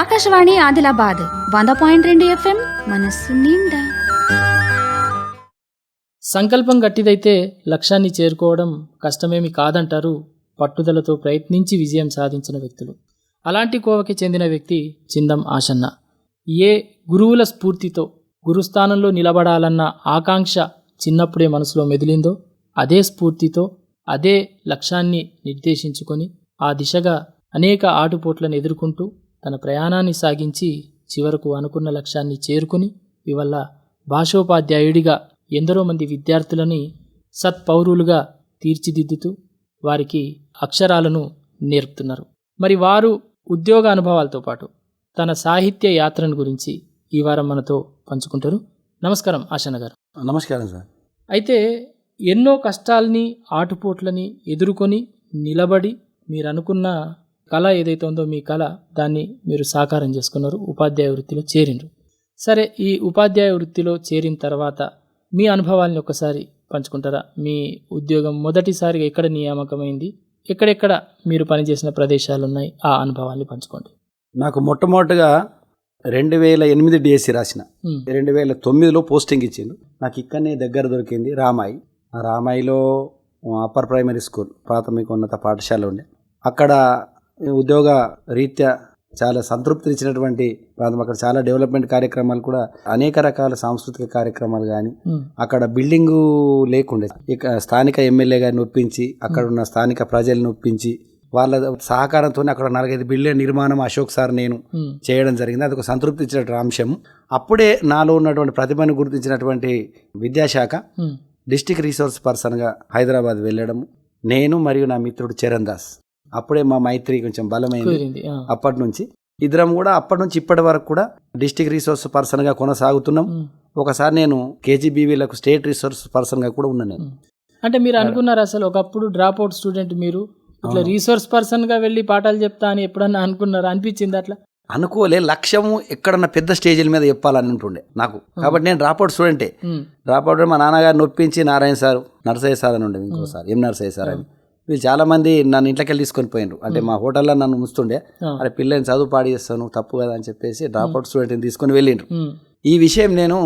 ఆకాశవాణి ఆదిలాబాద్ వంద పాయింట్ రెండు ఎఫ్ఎం మనస్సు నిండా. సంకల్పం గట్టిదైతే లక్ష్యాన్ని చేరుకోవడం కష్టమేమి కాదంటారు పట్టుదలతో ప్రయత్నించి విజయం సాధించిన వ్యక్తులు. అలాంటి కోవకి చెందిన వ్యక్తి చిందం ఆశన్న. ఏ గురువుల స్ఫూర్తితో గురుస్థానంలో నిలబడాలన్న ఆకాంక్ష చిన్నప్పుడే మనసులో మెదిలిందో అదే స్ఫూర్తితో అదే లక్ష్యాన్ని నిర్దేశించుకొని ఆ దిశగా అనేక ఆటుపోట్లను ఎదుర్కొంటూ తన ప్రయాణాన్ని సాగించి చివరకు అనుకున్న లక్ష్యాన్ని చేరుకుని ఇవల్ల భాషోపాధ్యాయుడిగా ఎందరో మంది విద్యార్థులని సత్పౌరులుగా తీర్చిదిద్దుతూ వారికి అక్షరాలను నేర్పుతున్నారు. మరి వారు ఉద్యోగ అనుభవాలతో పాటు తన సాహిత్య యాత్రను గురించి ఈ వారం మనతో పంచుకుంటారు. నమస్కారం ఆశన్న గారు. నమస్కారం సార్. అయితే ఎన్నో కష్టాల్ని ఆటుపోట్లని ఎదుర్కొని నిలబడి మీరు అనుకున్న కళ ఏదైతే ఉందో మీ కళ దాన్ని మీరు సాకారం చేసుకున్నారు ఉపాధ్యాయ వృత్తిలో చేరిండ్రు. సరే ఈ ఉపాధ్యాయ వృత్తిలో చేరిన తర్వాత మీ అనుభవాల్ని ఒకసారి పంచుకుంటారా? మీ ఉద్యోగం మొదటిసారిగా ఎక్కడ నియామకమైంది? ఎక్కడెక్కడ మీరు పనిచేసిన ప్రదేశాలు ఉన్నాయి? ఆ అనుభవాల్ని పంచుకోండి. నాకు మొట్టమొదటిగా రెండు వేల ఎనిమిది డిఎస్సి రాసిన. రెండు వేల తొమ్మిదిలో పోస్టింగ్ ఇచ్చిండు. నాకు ఇక్కడనే దగ్గర దొరికింది రామాయి. ఆ రామాయిలో అప్పర్ ప్రైమరీ స్కూల్ ప్రాథమిక ఉన్నత పాఠశాల ఉండే. అక్కడ ఉద్యోగ రీత్యా చాలా సంతృప్తినిచ్చినటువంటి ప్రాంతం. అక్కడ చాలా డెవలప్మెంట్ కార్యక్రమాలు కూడా అనేక రకాల సాంస్కృతిక కార్యక్రమాలు కానీ అక్కడ బిల్డింగు లేకుండే. ఇక స్థానిక ఎమ్మెల్యే గారిని ఒప్పించి అక్కడ ఉన్న స్థానిక ప్రజల్ని ఒప్పించి వాళ్ళ సహకారంతో అక్కడ నాలుగైదు బిల్డింగ్ నిర్మాణం అశోక్ సార్ నేను చేయడం జరిగింది. అది ఒక సంతృప్తి ఇచ్చినటువంటి అంశం. అప్పుడే నాలో ఉన్నటువంటి ప్రతిభను గుర్తించినటువంటి విద్యాశాఖ డిస్టిక్ రీసోర్స్ పర్సన్గా హైదరాబాద్ వెళ్ళడం నేను మరియు నా మిత్రుడు చరణ్ దాస్. అప్పుడే మా మైత్రి కొంచెం బలమైంది. అప్పటి నుంచి ఇద్దరం కూడా అప్పటి నుంచి ఇప్పటి వరకు కూడా డిస్టిక్ రీసోర్స్ పర్సన్గా కొనసాగుతున్నాం. ఒకసారి నేను కేజీబీవీలకు స్టేట్ రిసోర్స్ పర్సన్గా కూడా ఉన్నాను నేను. అంటే మీరు అనుకున్నారు అసలు ఒకప్పుడు డ్రాప్ అవుట్ స్టూడెంట్ మీరు. ఇట్లా రీసోర్స్ పర్సన్గా వెళ్ళి పాఠాలు చెప్తా అని ఎప్పుడన్నా అనుకున్నారా? అనిపించింది అట్లా? అనుకోలే. లక్ష్యము ఎక్కడన్నా పెద్ద స్టేజీల మీద చెప్పాలని ఉంటుండే నాకు కాబట్టి నేను డ్రాప్అవుట్ స్టూడెంటే. ఉమ్, డ్రాప్అవుట్ మా నాన్నగారిని ఒప్పించి నారాయణ సార్ నరసయ్య సార్ అని ఉండే ఇంకోసారి. ఎం నరసయ్య సార్ అని. వీళ్ళు చాలా మంది నన్ను ఇంట్లోకి వెళ్ళి తీసుకొని పోయినారు అంటే మా హోటల్లో నన్ను ఉంచుతుండే. అరే పిల్లని చదువు పాడి చేస్తాను తప్పు కదా అని చెప్పేసి డ్రాప్అవుట్ స్టూడెంట్ని తీసుకొని వెళ్ళిండ్రు. ఈ విషయం నేను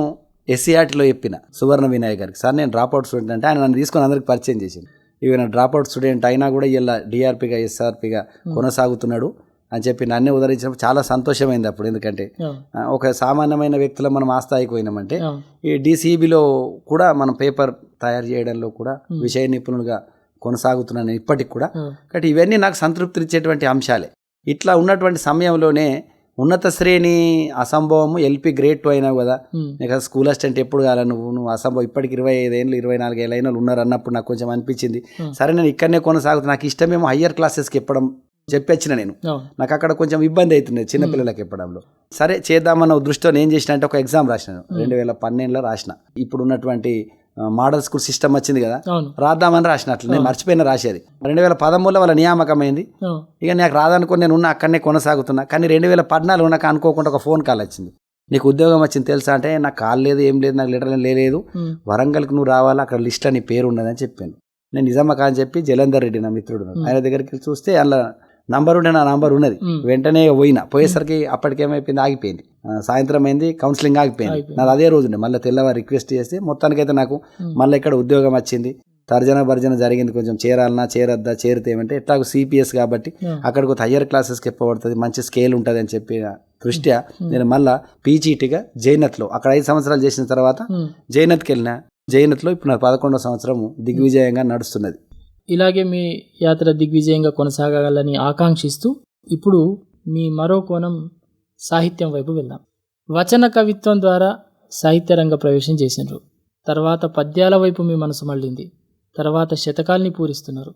ఎస్సీఆర్టీలో చెప్పిన సువర్ణ వినాయక్ గారికి. సార్ నేను డ్రాప్అవుట్ స్టూడెంట్ అంటే ఆయన నన్ను తీసుకొని అందరికి పరిచయం చేసింది ఈవెన్ డ్రాప్అవుట్ స్టూడెంట్ అయినా కూడా ఇలా డిఆర్పిగా ఎస్ఆర్పిగా కొనసాగుతున్నాడు అని చెప్పి నన్నే ఉదరించినప్పుడు చాలా సంతోషమైంది అప్పుడు. ఎందుకంటే ఒక సామాన్యమైన వ్యక్తులు మనం ఆ స్థాయికి పోయినామంటే ఈ డీసీబీలో కూడా మనం పేపర్ తయారు చేయడంలో కూడా విషయ నిపుణులుగా కొనసాగుతున్నాను ఇప్పటికి కూడా. కాబట్టి ఇవన్నీ నాకు సంతృప్తినిచ్చేటువంటి అంశాలే. ఇట్లా ఉన్నటువంటి సమయంలోనే ఉన్నత శ్రేణి అసంభవము ఎల్పి గ్రేడ్ టూ అయినావు కదా. నీకు స్కూల్ అసిస్టెంట్ ఎప్పుడు కాల నువ్వు? నువ్వు అసంభవం ఇప్పటికి ఇరవై ఐదేళ్ళు ఇరవై నాలుగు ఏళ్ళు అయినా ఉన్నారు అన్నప్పుడు నాకు కొంచెం అనిపించింది. సరే నేను ఇక్కడనే కొనసాగుతున్నా. నాకు ఇష్టమేమో హయ్యర్ క్లాసెస్కి చెప్పడం చెప్పొచ్చిన నేను. నాకు అక్కడ కొంచెం ఇబ్బంది అవుతుంది చిన్నపిల్లలకి చెప్పడంలో సరే చేద్దామన్న దృష్టితో నేను చేసిన అంటే ఒక ఎగ్జామ్ రాసినాను రెండు వేల పన్నెండులో రాసిన. ఇప్పుడు ఉన్నటువంటి మోడల్ స్కూల్ సిస్టమ్ వచ్చింది కదా? రాద్దామని రాసిన అట్లా. నేను మర్చిపోయిన రాసేది. రెండు వేల పదమూడులో వాళ్ళ నియామకమైంది. ఇక నాకు రాదనుకుని నేను ఉన్న అక్కడనే కొనసాగుతున్నా. కానీ రెండు వేల పద్నాలుగు నాకు అనుకోకుండా ఒక ఫోన్ కాల్ వచ్చింది. నీకు ఉద్యోగం వచ్చింది తెలుసా అంటే నాకు కాల్ లేదు ఏం లేదు నాకు లెటర్ లేదు వరంగల్కి నువ్వు రావాలా? అక్కడ లిస్ట్లో నీ పేరు ఉన్నదని చెప్పాను. నేను నిజామా అని చెప్పి జలంధర్ రెడ్డి నా మిత్రుడు. ఆయన దగ్గరికి చూస్తే అందులో నంబర్ ఉండే నా నంబర్ ఉన్నది. వెంటనే పోయినా. పోయేసరికి అప్పటికేమైపోయింది ఆగిపోయింది. సాయంత్రం అయింది కౌన్సిలింగ్ ఆగిపోయింది. నాది అదే రోజు ఉండే మళ్ళీ తెల్లవారు రిక్వెస్ట్ చేస్తే మొత్తానికైతే నాకు. మళ్ళీ ఇక్కడ ఉద్యోగం వచ్చింది. తర్జన భర్జన జరిగింది. కొంచెం చేరాలన్నా చేరద్దా చేరితే ఏమంటే ఎట్లాగో సిపిఎస్ కాబట్టి అక్కడికి ఒక హయ్యర్ క్లాసెస్కి చెప్పబడుతుంది మంచి స్కేల్ ఉంటుంది అని చెప్పి దృష్ట్యా నేను మళ్ళా పీజీటీగా జైనత్లో అక్కడ ఐదు సంవత్సరాలు చేసిన తర్వాత. జైనత్కి వెళ్ళిన. జైనత్లో ఇప్పుడు నాకు పదకొండో సంవత్సరం దిగ్విజయంగా నడుస్తున్నది. ఇలాగే మీ యాత్ర దిగ్విజయంగా కొనసాగాలని ఆకాంక్షిస్తూ ఇప్పుడు మీ మరో కోణం సాహిత్యం వైపు వెళ్దాం. వచన కవిత్వం ద్వారా సాహిత్య రంగ ప్రవేశం చేసినారు. తర్వాత పద్యాల వైపు మీ మనసు మళ్ళింది. తర్వాత శతకాల్ని పూరిస్తున్నారు.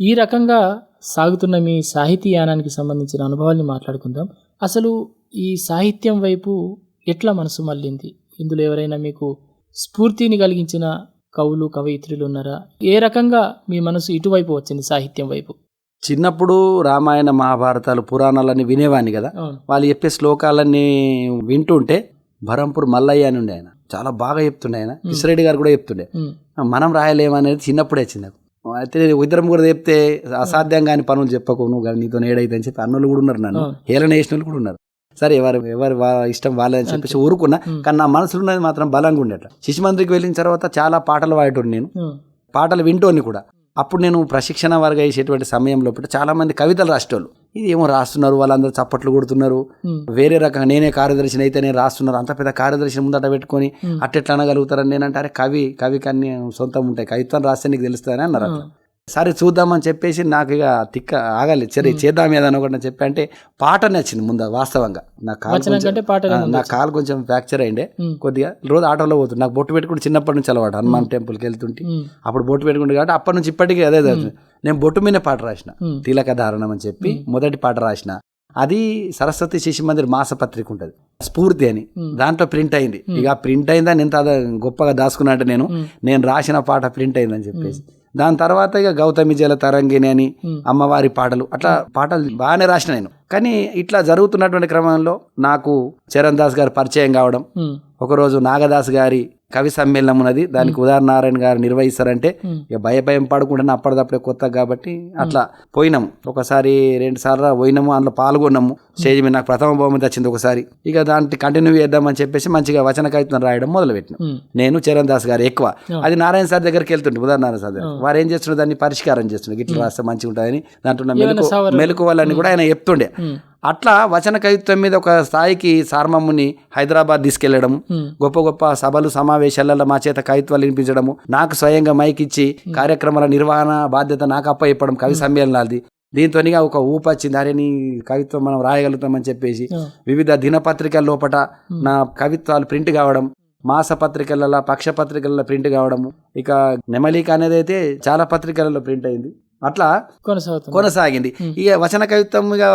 ఈ రకంగా సాగుతున్న మీ సాహితీ యానానికి సంబంధించిన అనుభవాల్ని మాట్లాడుకుందాం. అసలు ఈ సాహిత్యం వైపు ఎట్లా మనసు మళ్ళింది? ఇందులో ఎవరైనా మీకు స్ఫూర్తిని కలిగించిన కవులు కవయిత్రులు ఉన్నారా? ఏ రకంగా మీ మనసు ఇటువైపు వచ్చింది సాహిత్యం వైపు? చిన్నప్పుడు రామాయణ మహాభారతాలు పురాణాలన్నీ వినేవాడిని కదా. వాళ్ళు చెప్పే శ్లోకాలన్నీ వింటుంటే భరంపూర్ మల్లయ్య అని ఉండే ఆయన. చాలా బాగా చెప్తుండే ఆయన. కిషరెడ్డి గారు కూడా చెప్తుండే. మనం రాయలేమనేది చిన్నప్పుడే వచ్చింది నాకు. అయితే ఇద్దరం కూడా చెప్తే అసాధ్యం కాని పనులు చెప్పకు నువ్వు కానీ నీతో ఏడైతే అని చెప్పి అన్నోళ్ళు కూడా ఉన్నారు నన్ను. హేళన చేసిన వాళ్ళు కూడా ఉన్నారు. సరే ఎవరు ఎవరు ఇష్టం వాళ్ళని చెప్పేసి ఊరుకున్నా కానీ నా మనసులో ఉన్నది మాత్రం బలంగా ఉండేట. శిశుమందిరికి వెళ్ళిన తర్వాత చాలా పాటలు పాడేటోడు నేను. పాటలు వింటోని కూడా. అప్పుడు నేను ప్రశిక్షణ వర్గ చేసేటువంటి సమయంలో చాలా మంది కవితలు రాసేటోళ్ళు. ఇది ఏమో రాస్తున్నారు వాళ్ళందరూ చప్పట్లు కొడుతున్నారు. వేరే రకంగా నేనే కార్యదర్శిని అయితే నేను రాస్తున్నారు. అంత పెద్ద కార్యదర్శిని ముందట పెట్టుకొని. అట్టెట్లా అనగలుగుతారని నేనంటే అరే కవి కవికి అన్ని సొంతం ఉంటాయి. కవిత్వం రాస్తే నీకు తెలుస్తుందని అన్నారు. సరే చూద్దామని చెప్పేసి నాకు ఇక తిక్క ఆగాలి. సరే చేద్దాం ఏదైనా ఒకటి చెప్పి అంటే పాట నచ్చింది ముందు వాస్తవంగా. నా కాలు నా కాలు కొంచెం ఫ్రాక్చర్ అయిండే కొద్దిగా రోజు ఆటోలో పోతుంది నాకు బొట్టు పెట్టుకుంటే చిన్నప్పటి నుంచి అలవాటు హనుమాన్ టెంపుల్కి వెళ్తుంటే. అప్పుడు బొట్టు పెట్టుకుంటే కాబట్టి అప్పటి నుంచి ఇప్పటికీ అదే జరుగుతుంది. నేను బొట్టు మీద పాట రాసిన. తిలక ధారణం అని చెప్పి మొదటి పాట రాసిన. అది సరస్వతి శిశు మందిర్ మాసపత్రిక ఉంటుంది. స్ఫూర్తి అని. దాంట్లో ప్రింట్ అయింది. ఇక ప్రింట్ అయిందా నేను అదే గొప్పగా దాచుకున్నా అంటే నేను నేను రాసిన పాట ప్రింట్ అయిందని చెప్పేసి. దాని తర్వాత ఇక గౌతమి జల తరంగిణి అని అమ్మవారి పాటలు. అట్లా పాటలు బాగానే రాసిన నేను. కానీ ఇట్లా జరుగుతున్నటువంటి క్రమంలో నాకు చరణ్ దాస్ గారు పరిచయం కావడం ఒకరోజు నాగదాస్ గారి కవి సమ్మేళనం ఉన్నది. దానికి ఉదార నారాయణ గారు నిర్వహిస్తారంటే ఇక భయ భయం పడుకుంటే అప్పటిదప్పుడే కొత్త కాబట్టి అట్లా పోయినాము. ఒకసారి రెండు సార్లు పోయినాము అందులో పాల్గొన్నాము. స్టేజ్ మీద నాకు ప్రథమ బహుమతి వచ్చింది ఒకసారి. ఇక దాంట్లో కంటిన్యూ చేద్దామని చెప్పేసి మంచిగా వచన కవిత్వం రాయడం మొదలు పెట్టినాం ఉమ్, నేను చరణ్ దాస్ గారు ఎక్కువ. అది నారాయణ సార్ దగ్గరికి వెళ్తుండే ఉదాహరణ నారాయణ సార్ దగ్గర వారు ఏం చేస్తున్నారు దాన్ని పరిష్కారం చేస్తున్నారు ఇట్లా రాస్తే మంచిగా ఉంటుందని దాంట్లో మెలకు సవరణలు? మెలకువలని కూడా ఆయన చెప్తుండే. అట్లా వచన కవిత్వం మీద ఒక స్థాయికి సార్మమ్ముని హైదరాబాద్ తీసుకెళ్ళడం గొప్ప గొప్ప సభలు సమావేశాలలో మా చేత కవిత్వాలు వినిపించడము నాకు స్వయంగా మైక్ ఇచ్చి కార్యక్రమాల నిర్వహణ బాధ్యత నాకు అప్ప చెప్పడం కవి సమ్మేళనాలది. దీంతో ఒక ఊపొచ్చింది అరే నీ కవిత్వం మనం రాయగలుగుతామని చెప్పేసి వివిధ దినపత్రికల లోపట నా కవిత్వాలు ప్రింట్ కావడం మాస పత్రికలలో పక్ష పత్రికలలో ప్రింట్ కావడము. ఇక నెమలిక అనేది అయితే చాలా పత్రికలలో ప్రింట్ అయింది. అట్లా కొనసాగుతుంది. కొనసాగింది. ఇక వచన కవిత్వం ఇక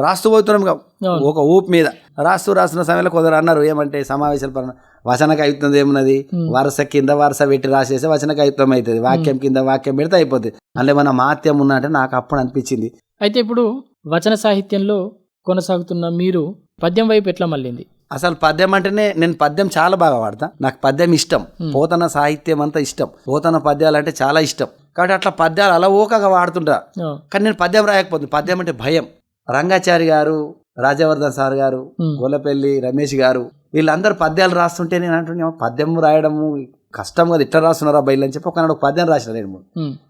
రాస్తూ పోతున్నాం ఇక అవును. ఒక ఊపు మీద. రాస్తూ రాస్తున్న సమయంలో కొందరు అన్నారు ఏమంటే సమావేశాల పరంగా వచన కవిత్వం ఏమున్నది? వరుస కింద వరుస పెట్టి రాసేస్తే వచన కవిత్వం అవుతుంది. వాక్యం కింద వాక్యం పెడితే అయిపోతుంది అందులో మన మాత్యం ఉన్నట్టే నాకు అప్పుడు అనిపించింది. అయితే ఇప్పుడు వచన సాహిత్యంలో కొనసాగుతున్న మీరు పద్యం వైపు ఎట్లా మళ్ళింది? అసలు పద్యం అంటేనే నేను పద్యం చాలా బాగా వాడతా. నాకు పద్యం ఇష్టం. పోతన సాహిత్యం అంతా ఇష్టం. పోతన పద్యాలు అంటే చాలా ఇష్టం. కాబట్టి అట్లా పద్యాలు అలవోకగా వాడుతుంటా. ఆ, కానీ నేను పద్యం రాయకపోతుంది పద్యం అంటే భయం. రంగాచారి గారు రాజవర్ధన్ సార్ గారు గొల్లపల్లి రమేష్ గారు వీళ్ళందరూ పద్యాలు రాస్తుంటే నేను అంటున్నా పద్యం రాయడము కష్టం కదా ఇట్లా రాస్తున్నారా బయలు? అని చెప్పి ఒకనాడు ఒక పద్యం రాసిన నేను మూడు.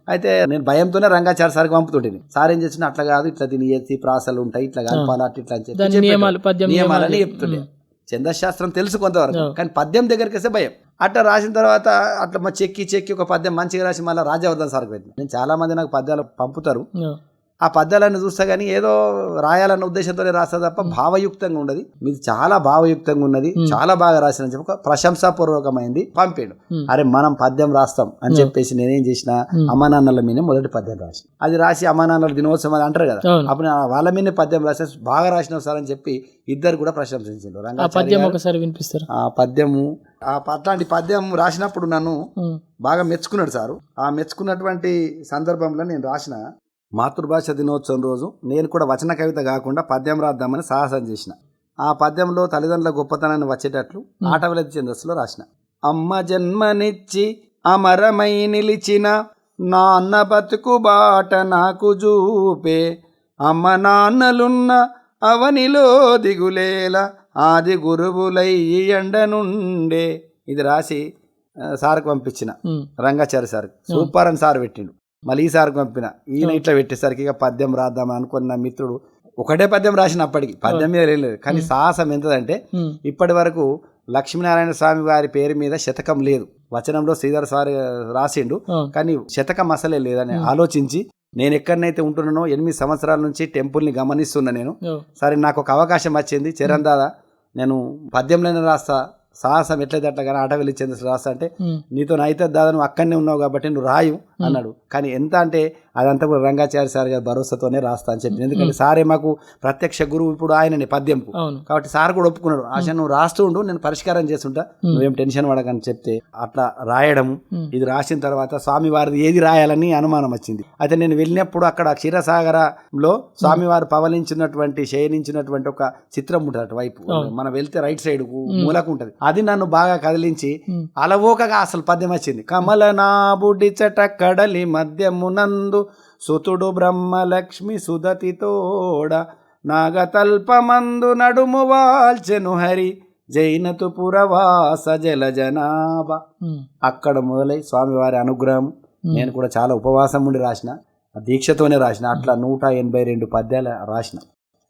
అయితే నేను భయంతోనే రంగాచారి సార్కి పంపుతుంటేని సార్ ఏం చేసిన అట్లా కాదు ఇట్లా దీని ఎత్తి ప్రాసలు ఉంటాయి ఇట్లా కలపాలి అట్లా ఇట్లా అని చెప్పి నియమాలని నియమాలు. చెప్తుండే. ఉమ్. ఛందశాస్త్రం తెలుసు కొంతవరకు. కానీ పద్యం దగ్గరికి వస్తే భయం. అట్లా రాసిన తర్వాత అట్లా మా చెక్కి చెక్కి ఒక పద్యం మంచిగా రాసి మళ్ళీ రాజవర్ధన్ సార్కి పెట్టిన. నేను చాలా మంది నాకు పద్యాలు పంపుతారు. ఆ, పద్యాలను చూస్తా కానీ ఏదో రాయాలన్న ఉద్దేశంతోనే రాస్తా తప్ప భావయుక్తంగా ఉండదు. మీది చాలా భావయుక్తంగా ఉన్నది. చాలా బాగా రాసిన చెప్పి ప్రశంసాపూర్వకమైంది పంపాడు. అరే మనం పద్యం రాస్తాం అని చెప్పేసి నేనేం చేసిన అమ్మా నాన్నల మీదే మొదటి పద్యం రాసిన. అది రాసి అమ్మా నాన్నల దినోత్సవం అని అంటారు కదా. అప్పుడు వాళ్ళ మీదే పద్యం రాస్తే బాగా రాసినావు సార్ అని చెప్పి ఇద్దరు కూడా ప్రశంసించారు. పద్యం ఒకసారి వినిపిస్తారు? ఆ పద్యము ఆ అట్లాంటి పద్యం రాసినప్పుడు నన్ను బాగా మెచ్చుకున్నాడు సారు. ఆ మెచ్చుకున్నటువంటి సందర్భంలో నేను రాసిన మాతృభాష దినోత్సవం రోజు నేను కూడా వచన కవిత కాకుండా పద్యం రాద్దామని సాహసం చేసిన. ఆ పద్యంలో తల్లిదండ్రుల గొప్పతనాన్ని వచ్చేటట్లు ఆటవలది ఛందస్సులో రాసిన. అమ్మ జన్మనిచ్చి అమరమై నిలిచిన నాన్న బతుకు బాట నాకు చూపే. అమ్మ నాన్నలున్న అవనిలో దిగులేల ఆది గురువులై ఎండనుండే ఇది రాసి సార్కి పంపించిన రంగాచారి సార్ సూపర్ అని సార్ పెట్టిండు. మళ్ళీ ఈ సార్కి పంపిన. ఈయన ఇట్లా పెట్టేసరికి ఇక పద్యం రాద్దాం అనుకున్న మిత్రుడు ఒకటే పద్యం రాసినప్పటికి. పద్యం మీద లేదు. కానీ సాహసం ఎంతదంటే ఇప్పటి వరకు లక్ష్మీనారాయణ స్వామి వారి పేరు మీద శతకం లేదు. వచనంలో శ్రీధర్ సార్ రాసిండు. కానీ శతకం అసలే లేదని ఆలోచించి నేను ఎక్కడనైతే ఉంటున్నానో ఎనిమిది సంవత్సరాల నుంచి టెంపుల్ని గమనిస్తున్నా నేను. సరే నాకు ఒక అవకాశం వచ్చింది. చరణ్ దాదా నేను పద్యంలోనే రాస్తా. సాహసం ఎట్లయితే అట్లా కానీ ఆట వెళ్ళిచ్చేంది రాస్తా అంటే నీతో అయితే దాదా నువ్వు అక్కడనే ఉన్నావు కాబట్టి నువ్వు రాయు. అన్నాడు. కానీ ఎంత అంటే అదంతా కూడా రంగాచారి సార్ గారి భరోసాతోనే రాస్తా అని చెప్పి. ఎందుకంటే సారే మాకు ప్రత్యక్ష గురువు ఇప్పుడు ఆయనని పద్యంకు అవును. కాబట్టి సార్ కూడా ఒప్పుకున్నాడు. ఆశ నువ్వు రాస్తూ ఉండు నేను పరిష్కారం చేస్తుంటా. నువ్వేం టెన్షన్ పడకని చెప్తే అట్లా రాయడము ఉమ్. ఇది రాసిన తర్వాత స్వామివారిది ఏది రాయాలని అనుమానం వచ్చింది. అయితే నేను వెళ్ళినప్పుడు అక్కడ క్షీరసాగరలో స్వామివారు పవలించినటువంటి శయనించినటువంటి ఒక చిత్రం ఉంటుంది అటువైపు మనం వెళ్తే రైట్ సైడ్ మూలకు ఉంటది. అది నన్ను బాగా కదిలించి. అలవోకగా అసలు పద్యం వచ్చింది. కమల నా బుడిచట కడలి మధ్యమునందు సుతుడు బ్రహ్మలక్ష్మి సుదతి తోడ నాగతల్పమందు నడుము వాల్చెను హరి జైనతు పురవాస జల జనాభ. అక్కడ మొదలై స్వామివారి అనుగ్రహం. నేను కూడా చాలా ఉపవాసం ఉండి రాసిన. దీక్షతోనే రాసిన. అట్లా నూట ఎనభై రెండు పద్యాలు రాసిన.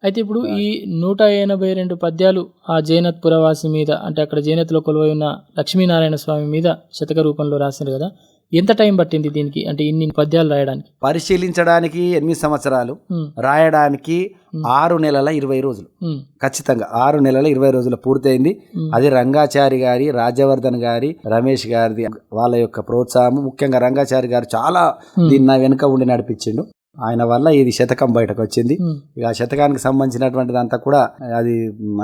అయితే ఇప్పుడు ఈ నూట ఎనభై రెండు పద్యాలు ఆ జైనత్ పురవాసి మీద అంటే అక్కడ జైనత్లో కొలువై ఉన్న లక్ష్మీనారాయణ స్వామి మీద శతక రూపంలో రాశారు కదా. ఎంత టైం పట్టింది దీనికి? అంటే ఇన్ని పద్యాలు రాయడానికి? పరిశీలించడానికి ఎనిమిది సంవత్సరాలు. రాయడానికి ఆరు నెలల ఇరవై రోజులు. ఖచ్చితంగా ఆరు నెలల ఇరవై రోజులు పూర్తయింది. అది రంగాచారి గారి రాజ్యవర్ధన్ గారి రమేష్ గారిది వాళ్ళ యొక్క ప్రోత్సాహం ముఖ్యంగా రంగాచారి గారు చాలా. దీన్ని నా వెనుక ఉండి నడిపించిండు. ఆయన వల్ల ఇది శతకం బయటకు వచ్చింది ఇక ఆ శతకానికి సంబంధించినటువంటిది అంతా కూడా అది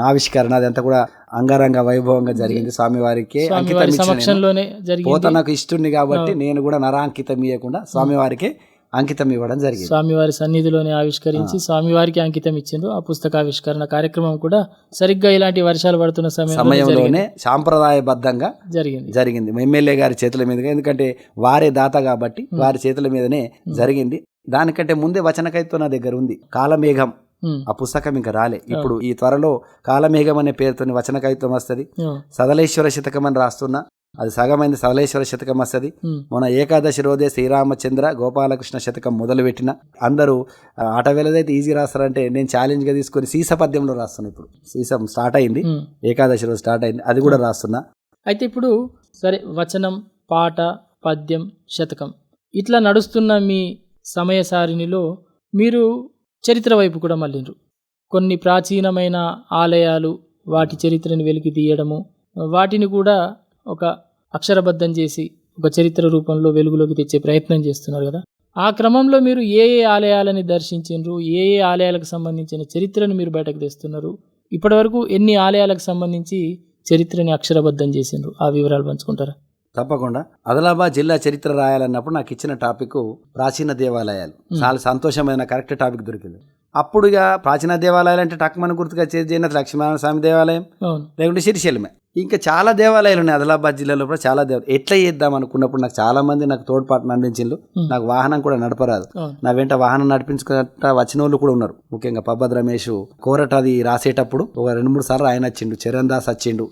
ఆవిష్కరణ అదంతా కూడా అంగరంగ వైభవంగా జరిగింది. స్వామివారికి అంకితం స్వామివారి ఇచ్చిన నేను. సమక్షంలోనే జరిగింది. పోత నాకు ఇష్టుని కాబట్టి నేను కూడా నరాంకితం ఇవ్వకుండా స్వామివారికి అంకితం ఇవ్వడం జరిగింది. స్వామివారి సన్నిధిలోనే ఆవిష్కరించి స్వామివారికి అంకితం ఇచ్చిండ్రు ఆ పుస్తకావిష్కరణ కార్యక్రమం కూడా సరిగ్గా ఇలాంటి వర్షాలు పడుతున్న సమయంలో సమయంలోనే సాంప్రదాయబద్ధంగా జరిగింది. జరిగింది. ఎమ్మెల్యే గారి చేతుల మీదుగా ఎందుకంటే వారే దాత కాబట్టి వారి చేతుల మీదనే జరిగింది. దానికంటే ముందే వచనకైతో నా దగ్గర ఉంది. కాలమేఘం. ఆ పుస్తకం ఇంకా రాలే. ఇప్పుడు ఈ త్వరలో కాలమేఘం అనే పేరుతోని వచనకైతం వస్తుంది. సదలేశ్వర శతకం అని రాస్తున్నా. అది సగమైంది సదలేశ్వర శతకం వస్తుంది. మొన్న ఏకాదశి రోజే శ్రీరామచంద్ర గోపాలకృష్ణ శతకం మొదలుపెట్టిన. అందరూ ఆ, ఆట వెళ్ళదైతే ఈజీ రాస్తారంటే నేను ఛాలెంజ్గా తీసుకొని సీస పద్యంలో రాస్తున్నా ఇప్పుడు. సీసం స్టార్ట్ అయింది. ఏకాదశి రోజు స్టార్ట్ అయింది. అది కూడా రాస్తున్నా. అయితే ఇప్పుడు సరే వచనం పాట పద్యం శతకం. ఇట్లా నడుస్తున్న మీ సమయ సారిణిలో మీరు చరిత్ర వైపు కూడా మళ్ళిండ్రు. కొన్ని ప్రాచీనమైన ఆలయాలు వాటి చరిత్రను వెలికి తీయడము వాటిని కూడా ఒక అక్షరబద్ధం చేసి ఒక చరిత్ర రూపంలో వెలుగులోకి తెచ్చే ప్రయత్నం చేస్తున్నారు కదా. ఆ క్రమంలో మీరు ఏ ఏ ఆలయాలని దర్శించిండ్రు ఏ ఏ ఆలయాలకు సంబంధించిన చరిత్రను మీరు బయటకు తెస్తున్నారు ఇప్పటివరకు ఎన్ని ఆలయాలకు సంబంధించి చరిత్రని అక్షరబద్ధం చేసిండ్రు? ఆ వివరాలు పంచుకుంటారా? తప్పకుండా. ఆదిలాబాద్ జిల్లా చరిత్ర రాయాలన్నప్పుడు నాకు ఇచ్చిన టాపిక్ ప్రాచీన దేవాలయాలు. చాలా సంతోషమైన కరెక్ట్ టాపిక్ దొరికింది. అప్పుడు ఇక ప్రాచీన దేవాలయాలు అంటే టక్మని గుర్తుగా చేసిన లక్ష్మీనారాయణ స్వామి దేవాలయం లేకుంటే శ్రీశైలమే ఇంకా చాలా దేవాలయాలు ఉన్నాయి ఆదిలాబాద్ జిల్లాలో కూడా చాలా దేవాలయాలు ఎట్లా చేద్దాం అనుకున్నప్పుడు నాకు చాలా మంది నాకు తోడ్పాటును అందించిండ్రు. నాకు వాహనం కూడా నడపరాదు. నా వెంట వాహనం నడిపించుకుంటా వచ్చిన వాళ్ళు కూడా ఉన్నారు. ముఖ్యంగా పబ్బద్ రమేష్ కోరట అది రాసేటప్పుడు ఒక రెండు మూడు సార్లు ఆయన వచ్చిండు చరణ్ దాస్ వచ్చిండు.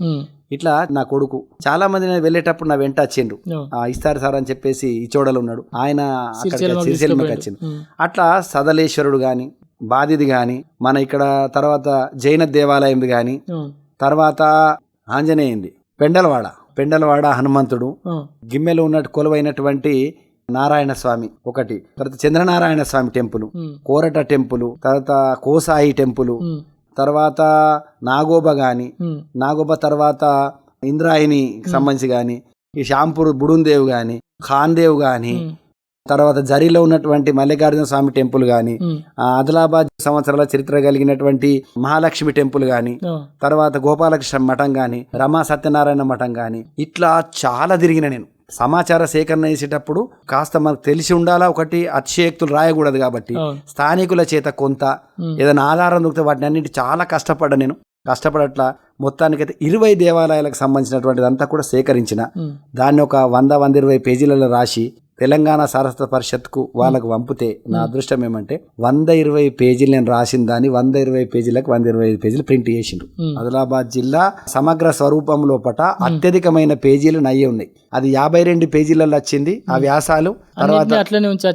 ఇట్లా నా కొడుకు. చాలా మంది నేను వెళ్ళేటప్పుడు నా వెంట వచ్చిండు అవును. ఆ, ఇస్తారు సార్ అని చెప్పేసి ఈ చోడలు ఉన్నాడు. ఆయన తీసుకుపోయిండు. వచ్చిండు అట్లా సదలేశ్వరుడు గాని బాధిది గాని మన ఇక్కడ తర్వాత జైన దేవాలయం గాని తర్వాత ఆంజనేయంది. పెండలవాడ. పెండలవాడ హనుమంతుడు. గిమ్మెలో ఉన్నట్టు కొలువైనటువంటి నారాయణ స్వామి ఒకటి. తర్వాత చంద్రనారాయణ స్వామి టెంపుల్. కోరట టెంపుల్. తర్వాత కోసాయి టెంపుల్. తర్వాత నాగోబ గాని నాగోబ తర్వాత ఇంద్రాయిని సంబంధించి గాని ఈ షాంపూర్ బుడుందేవ్ గాని ఖాన్దేవ్ గాని తర్వాత జరిలో ఉన్నటువంటి మల్లికార్జున స్వామి టెంపుల్ గాని ఆదిలాబాద్ సంవత్సరాల చరిత్ర కలిగినటువంటి మహాలక్ష్మి టెంపుల్ గాని. తర్వాత గోపాలకృష్ణ మఠం గాని రమా సత్యనారాయణ మఠం గాని ఇట్లా చాలా తిరిగిన నేను. సమాచార సేకరణ చేసేటప్పుడు కాస్త మనకు తెలిసి ఉండాలా ఒకటి అతిశయోక్తులు రాయకూడదు కాబట్టి. స్థానికుల చేత కొంత ఏదైనా ఆధారం దొరికితే వాటిని అన్నింటి చాలా కష్టపడ్డా నేను. కష్టపడట్లా మొత్తానికైతే ఇరవై దేవాలయాలకు సంబంధించినటువంటిది అంతా కూడా సేకరించిన. దాన్ని ఒక వంద వంద ఇరవై పేజీలలో రాసి తెలంగాణ సారస్వత పరిషత్కు వాళ్ళకు పంపితే నా అదృష్టం ఏమంటే వంద ఇరవై పేజీలు నేను రాసిన దాన్ని వంద ఇరవై పేజీలకు వంద ఇరవై ఐదు పేజీలు ప్రింట్ చేసిండ్రు. ఆదిలాబాద్ జిల్లా సమగ్ర స్వరూపం లోపట అత్యధికమైన పేజీలు నయ్యే ఉన్నాయి. అది యాభై రెండు పేజీలలో వచ్చింది ఆ వ్యాసాలు. తర్వాత అట్లనే ఉంచి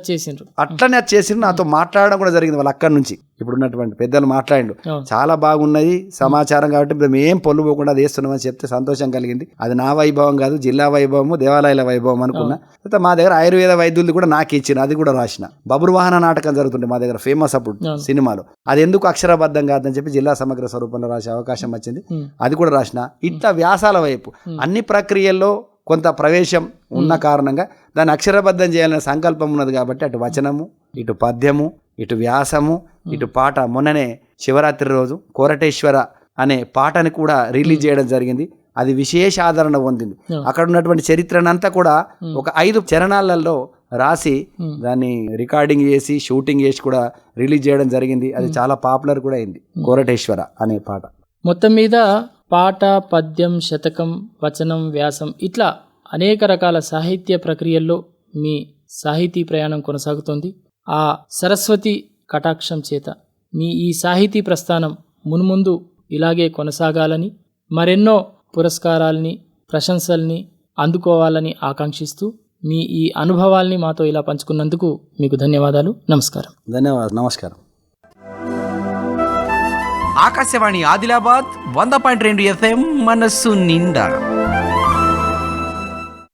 అట్లనే అది చేసి నాతో మాట్లాడడం కూడా జరిగింది వాళ్ళ అక్కడి నుంచి. ఇప్పుడు ఉన్నటువంటి పెద్దలు మాట్లాడిండు. చాలా బాగున్నది సమాచారం కాబట్టి మేము ఏం పొల్లు పోకుండా అది వేస్తున్నామని చెప్తే సంతోషం కలిగింది. అది నా వైభవం కాదు జిల్లా వైభవము దేవాలయాల వైభవం అనుకున్నా. మా దగ్గర ఆయుర్వేద వైద్యులు కూడా నాకు ఇచ్చిన అది కూడా రాసిన. బబురు వాహన నాటకం జరుగుతుండే మా దగ్గర ఫేమస్ అప్పుడు. సినిమాలో. అది ఎందుకు అక్షరబద్ధం కాదని చెప్పి జిల్లా సమగ్ర స్వరూపంలో రాసే అవకాశం వచ్చింది. అది కూడా రాసిన. ఇట్లా వ్యాసాల వైపు. అన్ని ప్రక్రియల్లో కొంత ప్రవేశం ఉన్న కారణంగా దాన్ని అక్షరబద్ధం చేయాలనే సంకల్పం ఉన్నది కాబట్టి అటు వచనము ఇటు పద్యము ఇటు వ్యాసము ఇటు పాట. మొన్ననే శివరాత్రి రోజు కోరటేశ్వర అనే పాటని కూడా రిలీజ్ చేయడం జరిగింది. అది విశేష ఆదరణ పొందింది. అక్కడ ఉన్నటువంటి చరిత్రనంతా కూడా ఒక ఐదు చరణాలలో రాసి. దాన్ని రికార్డింగ్ చేసి షూటింగ్ చేసి కూడా రిలీజ్ చేయడం జరిగింది. అది చాలా పాపులర్ కూడా అయింది కోరటేశ్వర అనే పాట. మొత్తం మీద పాట పద్యం శతకం వచనం వ్యాసం ఇట్లా అనేక రకాల సాహిత్య ప్రక్రియల్లో మీ సాహితీ ప్రయాణం కొనసాగుతోంది. ఆ సరస్వతి కటాక్షం చేత మీ ఈ సాహితీ ప్రస్థానం మున్ముందు ఇలాగే కొనసాగాలని మరెన్నో పురస్కారాల్ని ప్రశంసల్ని అందుకోవాలని ఆకాంక్షిస్తూ మీ ఈ అనుభవాల్ని మాతో ఇలా పంచుకున్నందుకు మీకు ధన్యవాదాలు. నమస్కారం. ధన్యవాదాలు నమస్కారం. ఆకాశవాణి ఆదిలాబాద్ వంద పాయింట్ రెండు ఎఫ్ఎం మనస్సు నిండా.